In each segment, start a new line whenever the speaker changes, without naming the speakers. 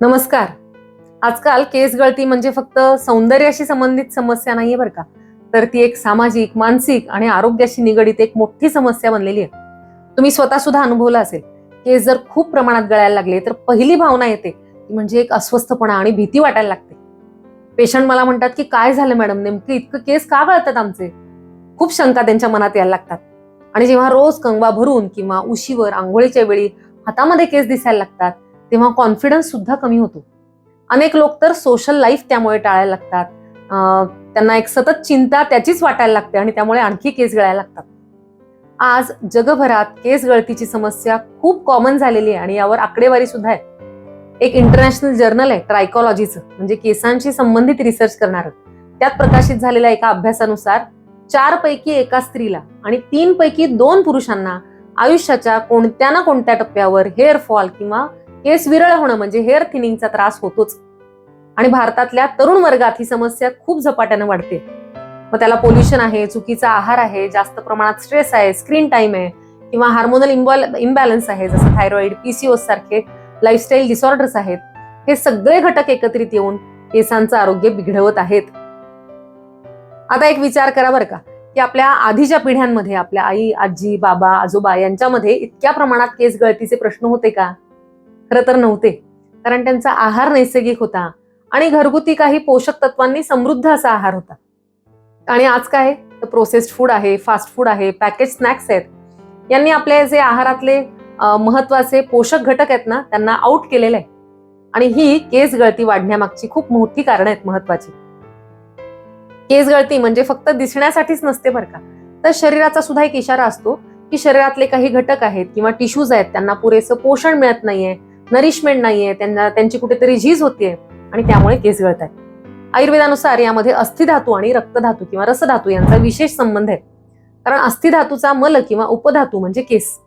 नमस्कार. आजकाल केस गळती म्हणजे फक्त सौंदर्याशी संबंधित समस्या नाहीये बरं का? तर ती एक सामाजिक मानसिक आणि आरोग्याशी निगडीत एक मोठी समस्या बनलेली आहे. तुम्ही स्वतः सुद्धा अनुभवला असेल केस जर खूप प्रमाणात गळायला लागले तर पहिली भावना येते ती म्हणजे एक अस्वस्थपणा आणि भीती वाटायला लागते. पेशंट मला म्हणतात की काय झालं मॅडम? नेमकं इतकं केस का गळतात आमचे? खूप शंका त्यांच्या मनात यायला लागतात. आणि जेव्हा रोज कंगवा भरून किंवा उशीवर आंघोळीच्या वेळी हातामध्ये केस दिसायला लागतात तेव्हा कॉन्फिडन्स सुद्धा कमी होतो. अनेक लोक तर सोशल लाईफ त्यामुळे टाळायला लागतात. त्यांना एक सतत चिंता त्याचीच वाटायला लागते आणि त्यामुळे आणखी केस गळायला लागतात. आज जगभरात केस गळतीची समस्या खूप कॉमन झालेली आहे आणि यावर आकडेवारी सुद्धा आहे. एक इंटरनॅशनल जर्नल आहे ट्रायकॉलॉजीचं म्हणजे केसांशी संबंधित रिसर्च करणार. त्यात प्रकाशित झालेल्या एका अभ्यासानुसार चार पैकी एका स्त्रीला आणि तीन पैकी दोन पुरुषांना आयुष्याच्या कोणत्या ना कोणत्या टप्प्यावर हेअर फॉल किंवा केस विरळ होणं म्हणजे हेअर थिनिंगचा त्रास होतोच. आणि भारतातल्या तरुण वर्गात ही समस्या खूप झपाट्यानं वाढते. मग त्याला पोल्युशन आहे चुकीचा आहार आहे जास्त प्रमाणात स्ट्रेस आहे स्क्रीन टाइम आहे किंवा हार्मोनल इम्बॅलन्स आहे जसं थायरॉइड पीसीओस सारखे लाईफस्टाईल डिसऑर्डर्स आहेत. हे सगळे घटक एकत्रित येऊन केसांचं आरोग्य बिघडवत आहेत. आता एक विचार करा बरं का की आपल्या आधीच्या पिढ्यांमध्ये आपल्या आई आजी बाबा आजोबा यांच्यामध्ये इतक्या प्रमाणात केस गळतीचे प्रश्न होते का? खरं तर नव्हते. कारण त्यांचा आहार नैसर्गिक होता आणि घरगुती काही पोषक तत्वांनी समृद्ध असा आहार होता. आणि आज काय? तर प्रोसेस्ड फूड आहे फास्ट फूड आहे पॅकेज स्नॅक्स आहेत. यांनी आपले जे आहारातले महत्त्वाचे पोषक घटक आहेत ना त्यांना आउट केलेले आहे. आणि ही केस गळती वाढण्यामागची खूप मोठी कारण आहेत महत्वाची. केस गळती म्हणजे फक्त दिसण्यासाठीच नसते बरं का. तर शरीराचा सुद्धा एक इशारा असतो की शरीरातले काही घटक आहेत किंवा टिश्यूज आहेत त्यांना पुरेसं पोषण मिळत नाहीये. नरिशमेंट नाहीये त्यांना त्यांची कुठेतरी झीज होतीये आणि त्यामुळे केस गळतात आयुर्वेदानुसार यामध्ये अस्थिधातू आणि रक्तधातू किंवा रसधातू यांचा विशेष संबंध आहे. कारण अस्थिधातूचा मल किंवा उपधातू म्हणजे केस.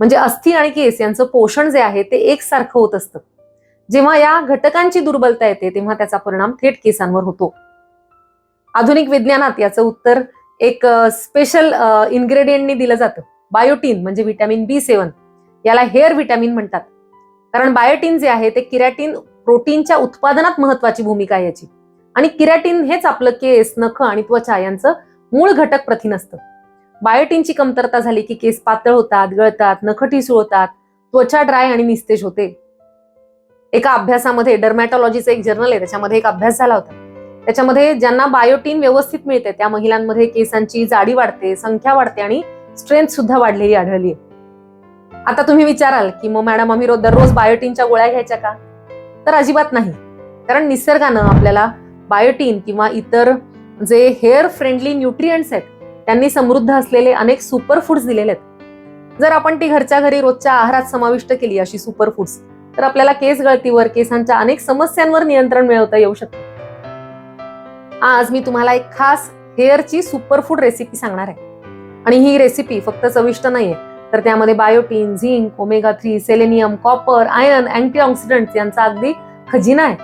म्हणजे अस्थि आणि केस यांचं पोषण जे आहे ते एकसारखं होत असतं. जेव्हा या घटकांची दुर्बलता येते तेव्हा त्याचा परिणाम थेट केसांवर होतो. आधुनिक विज्ञानात याचं उत्तर एक स्पेशल इन्ग्रेडियंटनी दिलं जातं. बायोटीन म्हणजे व्हिटॅमिन बी सेवन याला हेअर व्हिटॅमिन म्हणतात. कारण बायोटीन जे आहे ते किरॅटिन प्रोटीनच्या उत्पादनात महत्वाची भूमिका आहे याची. आणि किरॅटिन हेच आपलं केस नख आणि त्वचा यांचं मूळ घटक प्रथिन असतं. बायोटीनची कमतरता झाली की केस पातळ होतात गळतात नख ठिसूळ होतात त्वचा ड्राय आणि निस्तेज होते. एका अभ्यासामध्ये डर्मॅटॉलॉजीचं एक जर्नल आहे त्याच्यामध्ये एक अभ्यास झाला होता. त्याच्यामध्ये ज्यांना बायोटीन व्यवस्थित मिळते त्या महिलांमध्ये केसांची जाडी वाढते संख्या वाढते आणि स्ट्रेंथ सुद्धा वाढलेली आढळली आहे. आता तुम्ही विचाराल की मग मॅडम आम्ही रोज दररोज बायोटीनच्या गोळ्या घ्यायच्या का? तर अजिबात नाही. कारण निसर्गानं आपल्याला बायोटीन किंवा इतर जे हेअर फ्रेंडली न्यूट्रियंट्स आहेत त्यांनी समृद्ध असलेले अनेक सुपर फूड्स दिलेले आहेत. जर आपण ती घरच्या घरी रोजच्या आहारात समाविष्ट केली अशी सुपर फूड्स तर आपल्याला केस गळतीवर केसांच्या अनेक समस्यांवर नियंत्रण मिळवता येऊ शकतं. आज मी तुम्हाला एक खास हेअरची सुपर फूड रेसिपी सांगणार आहे. आणि ही रेसिपी फक्त चविष्ट नाहीये तर त्यामध्ये biotin zinc omega three selenium copper iron antioxidant यांचा अगदी खजिना आहे.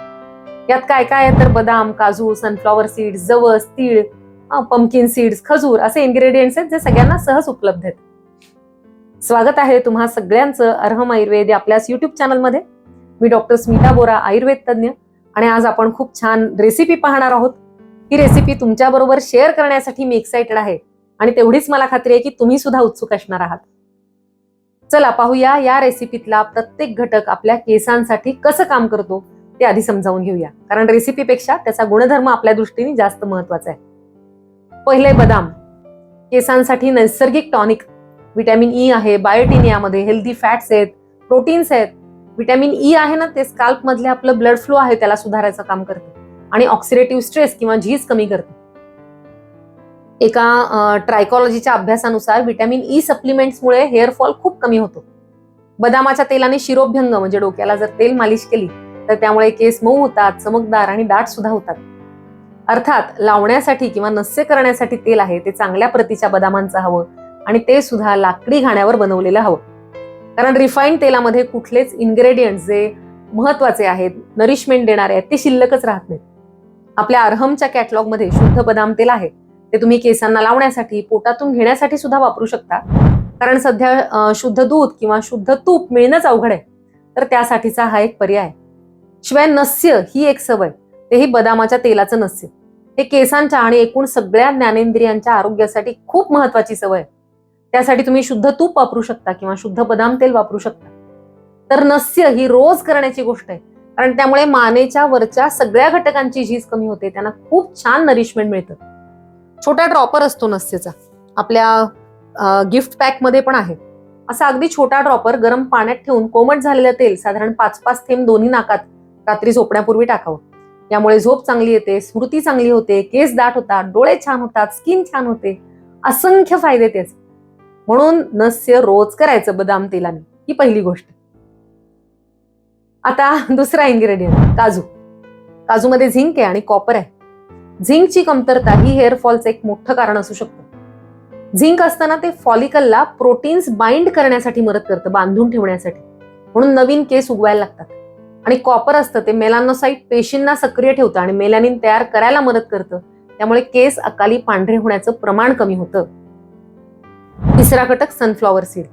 यात काय काय आहे? तर बदाम काजू सनफ्लॉवर सीड्स जवस तीळ पंपकिन सीड्स खजूर असे इन्ग्रेडियंट्स आहेत जे सगळ्यांना सहज उपलब्ध आहेत. स्वागत आहे तुम्हा सगळ्यांचं अर्हम आयुर्वेद या आपल्याच युट्यूब चॅनलमध्ये मी डॉक्टर स्मिता बोरा आयुर्वेद तज्ज्ञ. आणि आज आपण खूप छान रेसिपी पाहणार आहोत. ही रेसिपी तुमच्याबरोबर शेअर करण्यासाठी मी एक्साइटेड आहे. आणि तेवढीच मला खात्री आहे की तुम्ही सुद्धा उत्सुक असणार आहात. चला पाहूया या रेसिपीतला प्रत्येक घटक आपल्या केसांसाठी कसं काम करतो ते आधी समजावून घेऊया. कारण रेसिपीपेक्षा त्याचा गुणधर्म आपल्या दृष्टीने जास्त महत्त्वाचा आहे. पहिले बदाम. केसांसाठी नैसर्गिक टॉनिक व्हिटॅमिन ई आहे बायोटिन यामध्ये हेल्दी फॅट्स आहेत प्रोटीन्स आहेत. व्हिटॅमिन ई e आहे ना ते स्काल्प मधले आपलं ब्लड फ्लो आहे त्याला सुधारायचं काम करते. आणि ऑक्सिडेटिव्ह स्ट्रेस किंवा झीज कमी करते. एका ट्रायकॉलॉजीच्या अभ्यासानुसार विटॅमिन ई सप्लिमेंट्समुळे हेअरफॉल खूप कमी होतो. बदामाच्या तेलाने शिरोभ्यंग म्हणजे डोक्याला जर तेल मालिश केली तर त्यामुळे केस मऊ होतात चमकदार आणि दाट सुद्धा होतात. अर्थात लावण्यासाठी किंवा नस्य करण्यासाठी तेल आहे ते चांगल्या प्रतीच्या बदामांचं हवं आणि ते सुद्धा लाकडी घाण्यावर बनवलेलं हवं. कारण रिफाईंड तेलामध्ये कुठलेच इन्ग्रेडियंट जे महत्त्वाचे आहेत नरिशमेंट देणारे आहेत ते शिल्लकच राहत नाहीत. आपल्या अर्हमच्या कॅटलॉगमध्ये शुद्ध बदाम तेल आहे. ते तुम्ही केसांना लावण्यासाठी पोटातून घेण्यासाठी सुद्धा वापरू शकता. कारण सध्या शुद्ध दूध किंवा शुद्ध तूप मिळणंच अवघड आहे. तर त्यासाठीचा हा एक पर्याय शिवाय नस्य ही एक सवय. तेही बदामाच्या तेलाचं नस्य. हे केसांच्या आणि एकूण सगळ्या ज्ञानेंद्रियांच्या आरोग्यासाठी खूप महत्वाची सवय आहे. त्यासाठी तुम्ही शुद्ध तूप वापरू शकता किंवा शुद्ध बदाम तेल वापरू शकता. तर नस्य ही रोज करण्याची गोष्ट आहे. कारण त्यामुळे मानेच्या वरच्या सगळ्या घटकांची झीज कमी होते. त्यांना खूप छान नरिशमेंट मिळतं. छोटा ड्रॉपर असतो नस्येचा. आपल्या गिफ्ट पॅकमध्ये पण आहे. असा अगदी छोटा ड्रॉपर गरम पाण्यात ठेवून कोमट झालेलं तेल साधारण पाच पाच थेंब दोन्ही नाकात रात्री झोपण्यापूर्वी टाकावं. यामुळे झोप चांगली येते स्मृती चांगली होते केस दाट होतात डोळे छान होतात स्किन छान होते. असंख्य फायदे त्याचे. म्हणून नस्य रोज करायचं बदाम तेलाने. ही पहिली गोष्ट. आता दुसरा इन्ग्रेडियंट काजू. काजूमध्ये झिंक आहे आणि कॉपर आहे. झिंकची कमतरता ही हेअर फॉलचं एक मोठं कारण असू शकतं. झिंक असताना ते फॉलिकलला प्रोटीन्स बाइंड करण्यासाठी मदत करतं बांधून ठेवण्यासाठी. म्हणून नवीन केस उगवायला लागतात. आणि कॉपर असतं ते मेलानोसाईट पेशींना सक्रिय ठेवतं आणि मेलॅनिन तयार करायला मदत करतं. त्यामुळे केस अकाली पांढरे होण्याचं प्रमाण कमी होतं. तिसरा घटक सनफ्लॉवर सीड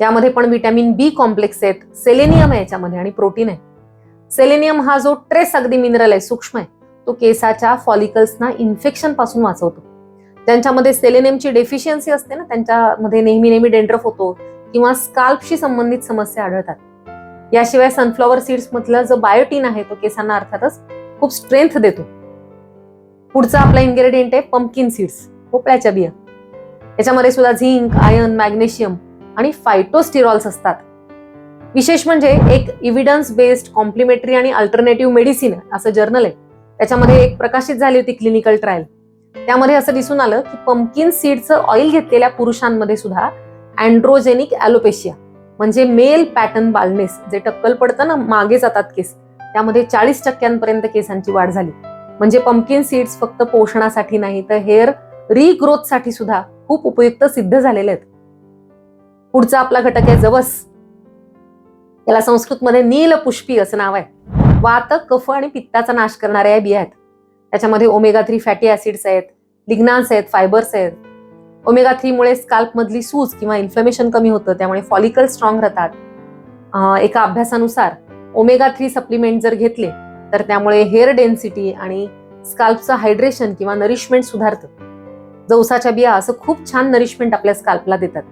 यामध्ये पण व्हिटॅमिन बी कॉम्प्लेक्स आहेत सेलेनियम आहे याच्यामध्ये आणि प्रोटीन आहे. सेलेनियम हा जो ट्रेस अगदी मिनरल आहे सूक्ष्म आहे. तो केसाच्या फॉलिकल्सना इन्फेक्शनपासून वाचवतो. त्यांच्यामध्ये सेलेनियमची डेफिशियन्सी असते ना त्यांच्यामध्ये नेहमी नेहमी डेंड्रफ होतो किंवा स्काल्पशी संबंधित समस्या आढळतात. याशिवाय सनफ्लॉवर सीड्स मधलं जो बायोटीन आहे तो केसांना अर्थातच खूप स्ट्रेंथ देतो. पुढचा आपला इन्ग्रेडियंट आहे पंपकिन सीड्स भोपळ्याच्या बिया. याच्यामध्ये सुद्धा झिंक आयर्न मॅग्नेशियम आणि फायटोस्टिरॉल्स असतात. विशेष म्हणजे एक इव्हिडन्स बेस्ड कॉम्प्लिमेंटरी आणि अल्टरनेटिव्ह मेडिसिन असं जर्नल आहे. त्याच्यामध्ये एक प्रकाशित झाली होती क्लिनिकल ट्रायल त्यामध्ये असं दिसून आलं की पंपकिन सीडचं ऑइल घेतलेल्या पुरुषांमध्ये सुद्धा अँड्रोजेनिक ॲलोपेशिया म्हणजे मेल पॅटर्न बालनेस जे टक्कल पडतं ना मागे जातात केस त्यामध्ये चाळीस टक्क्यांपर्यंत केसांची वाढ झाली. म्हणजे पंपकिन सीड्स फक्त पोषणासाठी नाही तर हेअर रिग्रोथसाठी सुद्धा खूप उपयुक्त सिद्ध झालेले आहेत. पुढचा आपला घटक आहे जवस. याला संस्कृतमध्ये नील पुष्पी असं नाव आहे. वात कफ आणि पित्ताचा नाश करणाऱ्या या बिया आहेत. त्याच्यामध्ये ओमेगा थ्री फॅटी ऍसिड्स आहेत लिग्नान्स आहेत फायबर्स आहेत. ओमेगा थ्रीमुळे स्काल्पमधली सूज किंवा इन्फ्लेमेशन कमी होतं त्यामुळे फॉलिकल स्ट्रॉंग राहतात. एका अभ्यासानुसार ओमेगा थ्री सप्लिमेंट जर घेतले तर त्यामुळे हेअर डेन्सिटी आणि स्काल्पचं हायड्रेशन किंवा नरिशमेंट सुधारतं. जवसाच्या बिया असं खूप छान नरिशमेंट आपल्या स्काल्पला देतात.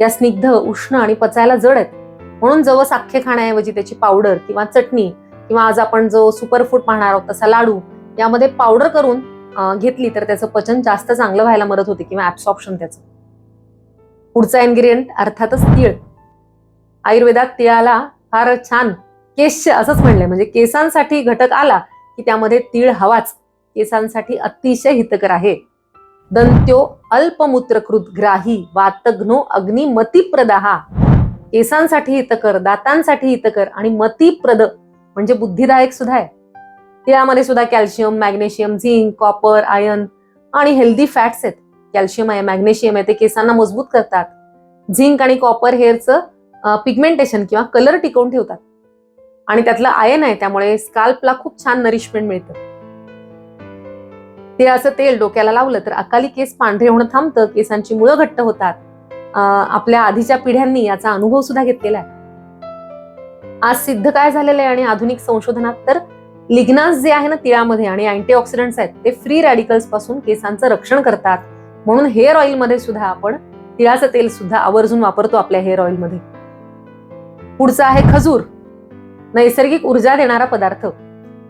या स्निग्ध उष्ण आणि पचायला जड आहेत. म्हणून जवस अख्खे खाण्याऐवजी त्याची पावडर किंवा चटणी किंवा आज आपण जो सुपरफूड पाहणार आहोत तसा लाडू यामध्ये पावडर करून घेतली तर त्याचं पचन जास्त चांगलं व्हायला मदत होते किंवा ऍब्सॉर्प्शन त्याचं. पुढचा इन्ग्रेडियंट अर्थातच तीळ. आयुर्वेदात तिळाला फार छान केश असंच म्हणलंय. म्हणजे केसांसाठी घटक आला की त्यामध्ये तीळ हवाच. केसांसाठी अतिशय हितकर आहे. दंत्यो अल्पमूत्रकृत ग्राही वातघ्नो अग्निमतिप्रदाहा. केसांसाठी हितकर दातांसाठी हितकर आणि मतीप्रद म्हणजे बुद्धिदायक सुद्धा आहे. तिळामध्ये सुद्धा calcium magnesium zinc copper iron आणि हेल्दी फॅट्स आहेत. कॅल्शियम आहे मॅग्नेशियम आहे ते केसांना मजबूत करतात. झिंक आणि कॉपर हेअरचं पिगमेंटेशन किंवा कलर टिकवून ठेवतात. आणि त्यातलं आयन आहे त्यामुळे स्काल्पला खूप छान नरिशमेंट मिळतं. तिळाचं तेल डोक्याला लावलं तर अकाली केस पांढरे होणं थांबतं केसांची मुळं घट्ट होतात. आपल्या आधीच्या पिढ्यांनी याचा अनुभव सुद्धा घेतलेला आहे. आज सिद्ध काय झालेलं आहे आणि आधुनिक संशोधनात तर लिग्नास जे आहे ना तिळामध्ये आणि अँटीऑक्सिडंट्स आहेत ते फ्री रॅडिकल्सपासून केसांचं रक्षण करतात. म्हणून हेअर ऑइलमध्ये सुद्धा आपण तिळाचं तेल सुद्धा आवर्जून वापरतो आपल्या हेअर ऑइलमध्ये पुढचा आहे खजूर. नैसर्गिक ऊर्जा देणारा पदार्थ.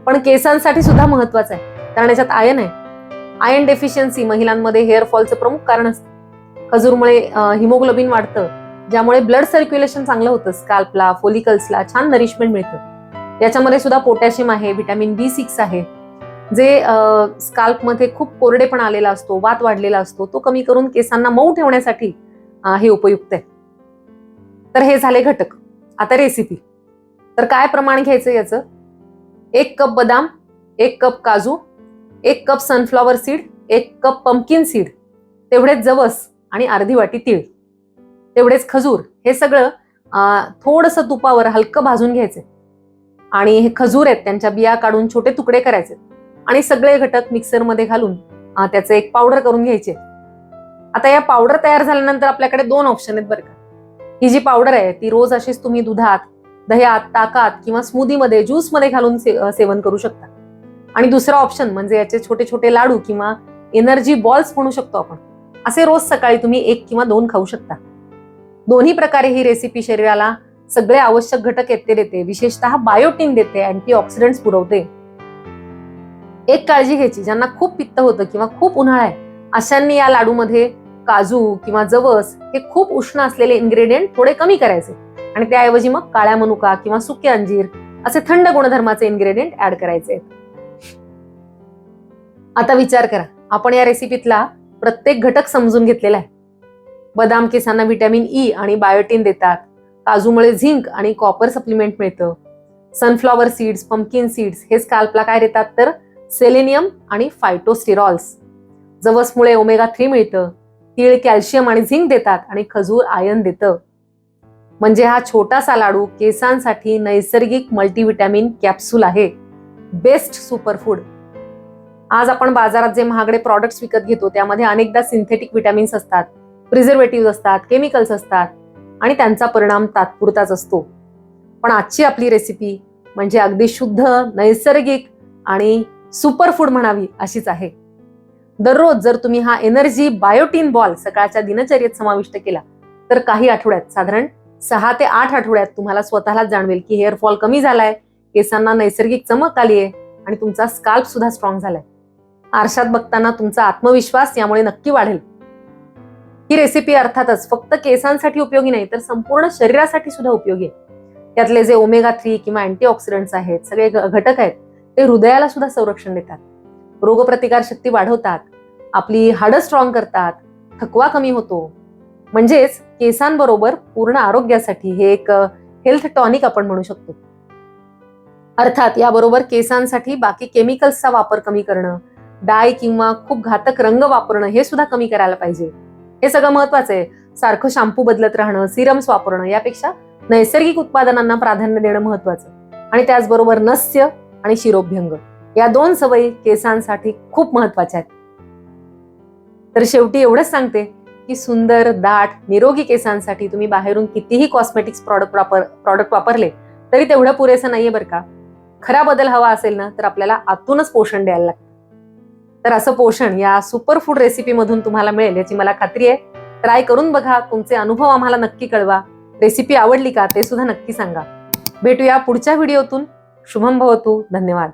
पण केसांसाठी सुद्धा महत्त्वाचा आहे कारण याच्यात आयन आहे. आयन डेफिशियन्सी महिलांमध्ये हेअर फॉलचं प्रमुख कारण असतं. खजूरमुळे हिमोग्लोबिन वाढतं ज्यामुळे ब्लड सर्क्युलेशन चांगलं होतं स्काल्पला फोलिकल्सला छान नरिशमेंट मिळतं. याच्यामध्ये सुद्धा पोटॅशियम आहे व्हिटॅमिन बी सिक्स आहे. जे स्काल्पमध्ये खूप कोरडेपण आलेला असतो वात वाढलेला असतो तो कमी करून केसांना मऊ ठेवण्यासाठी हे उपयुक्त आहे. तर हे झाले घटक. आता रेसिपी तर काय प्रमाण घ्यायचं याचं? एक कप बदाम एक कप काजू एक कप सनफ्लॉवर सीड एक कप पंपकिन सीड तेवढेच जवस आणि अर्धी वाटी तीळ. तेवढेच खजूर. हे सगळं थोडस तुपावर हलकं भाजून घ्यायचे. आणि हे खजूर आहेत त्यांच्या बिया काढून छोटे तुकडे करायचे. आणि सगळे घटक मिक्सरमध्ये घालून त्याचं त्याचे एक पावडर करून घ्यायचे. आता या पावडर तयार झाल्यानंतर आपल्याकडे दोन ऑप्शन आहेत बरं का. ही जी पावडर आहे ती रोज अशीच तुम्ही दुधात दह्यात ताकात किंवा स्मूदीमध्ये ज्यूसमध्ये घालून से- सेवन करू शकता. आणि दुसरा ऑप्शन म्हणजे याचे छोटे छोटे लाडू किंवा एनर्जी बॉल्स म्हणू शकतो आपण. असे रोज सकाळी तुम्ही एक किंवा दोन खाऊ शकता. दोन्ही प्रकारे ही रेसिपी शरीराला सगळे आवश्यक घटक येते देते. विशेषतः बायोटीन देते अँटीऑक्सिडंट्स पुरवते. एक काळजी घ्यायची ज्यांना खूप पित्त होतं किंवा खूप उन्हाळा आहे अशांनी या लाडूमध्ये काजू किंवा जवस हे खूप उष्ण असलेले इन्ग्रेडियंट थोडे कमी करायचे. आणि त्याऐवजी मग काळ्या मनुका किंवा सुके अंजीर असे थंड गुणधर्माचे इन्ग्रेडियंट ऍड करायचे. आता विचार करा आपण या रेसिपीतला प्रत्येक घटक समजून घेतलेला आहे. बदाम केसांना व्हिटॅमिन ई आणि बायोटीन देतात. काजूमुळे झिंक आणि कॉपर सप्लिमेंट मिळतं. सनफ्लॉवर सीड्स पंपकिन सीड्स हे स्काल्पला काय देतात तर सेलेनियम आणि फायटोस्टिरॉल्स. जवसमुळे ओमेगा थ्री मिळतं. तीळ कॅल्शियम आणि झिंक देतात आणि खजूर आयन देतं. म्हणजे हा छोटासा लाडू केसांसाठी नैसर्गिक मल्टीव्हिटॅमिन कॅप्सूल आहे. Best superfood. आज आपण बाजारात जे महागडे प्रॉडक्ट्स विकत घेतो त्यामध्ये अनेकदा सिंथेटिक विटॅमिन्स असतात प्रिझर्वेटिव्ह असतात केमिकल्स असतात आणि त्यांचा परिणाम तात्पुरताच असतो. पण आजची आपली रेसिपी म्हणजे अगदी शुद्ध नैसर्गिक आणि सुपरफूड म्हणावी अशीच आहे. दररोज जर तुम्ही हा एनर्जी बायोटीन बॉल सकाळच्या दिनचर्येत समाविष्ट केला तर काही आठवड्यात साधारण सहा ते आठ आठवड्यात तुम्हाला स्वतःलाच जाणवेल की हेअरफॉल कमी झालाय केसांना नैसर्गिक चमक आली आहे आणि तुमचा स्काल्प सुद्धा स्ट्रॉंग झालाय. आरशात बघताना तुमचा आत्मविश्वास यामुळे नक्की वाढेल. ही रेसिपी अर्थातच फक्त केसांसाठी उपयोगी नाही तर संपूर्ण शरीरासाठी सुद्धा उपयोगी आहे. त्यातले जे ओमेगा थ्री किंवा अँटीऑक्सिडंट्स आहेत सगळे घटक आहेत ते हृदयाला सुद्धा संरक्षण देतात. रोगप्रतिकार शक्ती वाढवतात आपली हाडं स्ट्रॉंग करतात थकवा कमी होतो. म्हणजेच केसांबरोबर पूर्ण आरोग्यासाठी हे एक हेल्थ टॉनिक आपण म्हणू शकतो. अर्थात याबरोबर केसांसाठी बाकी केमिकल्सचा वापर कमी करणं डाय किंवा खूप घातक रंग वापरणं हे सुद्धा कमी करायला पाहिजे. हे सगळं महत्वाचं आहे. सारखं शॅम्पू बदलत राहणं सिरम्स वापरणं यापेक्षा नैसर्गिक उत्पादनांना प्राधान्य देणं महत्वाचं आणि त्याचबरोबर नस्य आणि शिरोभ्यंग या दोन सवयी केसांसाठी खूप महत्त्वाच्या आहेत. तर शेवटी एवढंच सांगते की सुंदर दाट निरोगी केसांसाठी तुम्ही बाहेरून कितीही कॉस्मेटिक्स प्रॉडक्ट वापर प्रॉडक्ट वापरले तरी तेवढं पुरेसं नाहीये बरं का. खरा बदल हवा असेल ना तर आपल्याला आतूनच पोषण द्यायला लागतं. तर असं पोषण या सुपर फूड तुम्हाला मिळेल याची मला खात्री आहे. ट्राय करून बघा तुमचे अनुभव आम्हाला नक्की कळवा. रेसिपी आवडली का ते सुद्धा नक्की सांगा. भेटूया पुढच्या व्हिडिओतून. शुभम भवतू धन्यवाद.